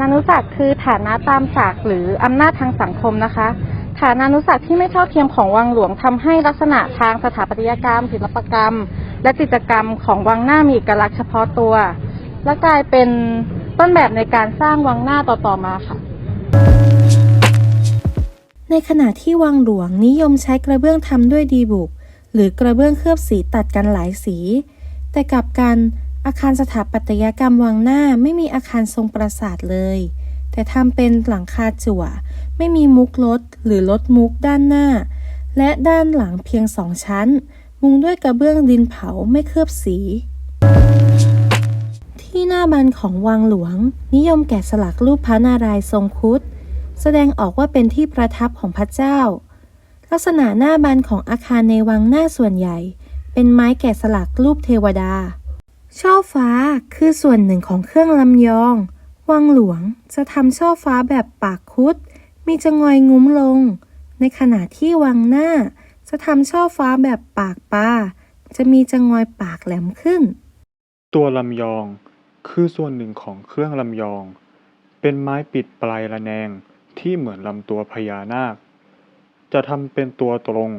านานุสักษ์คือฐานะตามศักดิ์หรืออำนาจทางสังคมนะคะ ฐานานุสักษ์ที่ไม่เท่าเทียมของวังหลวงทำให้ลักษณะทางสถาปัตยกรรม ศิลปกรรม และจิตรกรรมของวังหน้ามีเอกลักษณ์เฉพาะตัว และกลายเป็นต้นแบบในการสร้างวังหน้าต่อๆมาค่ะ ในขณะที่วังหลวงนิยมใช้กระเบื้องทำด้วยดีบุก หรือกระเบื้องเคลือบสีตัดกันหลายสี แต่กลับกัน อาคารสถาปัตยกรรมวังหน้าไม่มีอาคารทรงปราสาทเลย แต่ทำเป็นหลังคาจั่ว ไม่มีมุกลดหรือลดมุกด้านหน้า และด้านหลังเพียงสองชั้น มุงด้วยกระเบื้องดินเผาไม่เคลือบสี ที่หน้าบันของวังหลวง นิยมแกะสลักรูปพระนารายณ์ทรงครุฑแสดงออกว่าเป็นที่ประทับของพระเจ้า ลักษณะหน้าบันของอาคารในวังหน้าส่วนใหญ่ เป็นไม้แกะสลักรูปเทวดา ช่อฟ้าคือส่วนหนึ่งของเครื่องลำยอง วังหลวงจะทำช่อฟ้าแบบปากคุด มีจะงอยงุ้มลง ในขณะที่วังหน้า จะทำช่อฟ้าแบบปากปลาจะมีจะงอยปากแหลมขึ้น ตัวลำยอง คือส่วนหนึ่งของเครื่องลำยอง เป็นไม้ปิดปลายระแนงที่เหมือนลำตัวพญานาค จะทำเป็นตัวตรง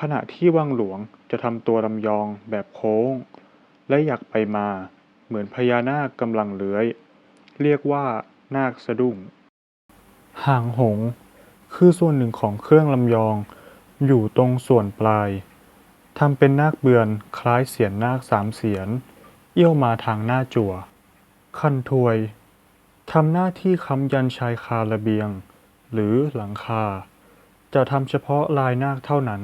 ขณะที่วังหลวงจะทำตัวลำยองแบบโค้ง และอยากไปมาเหมือนพญานาคกำลังเลื้อย เรียกว่านาคสะดุ้ง หางหง คือส่วนหนึ่งของเครื่องลำยอง อยู่ตรงส่วนปลายทำเป็นนาคเบือนคล้ายเสียนนาคสามเสียน เอี้ยวมาทางหน้าจั่ว คันถวยทำหน้าที่ค้ำยันชายคาระเบียง หรือหลังคา จะทำเฉพาะลายนาคเท่านั้น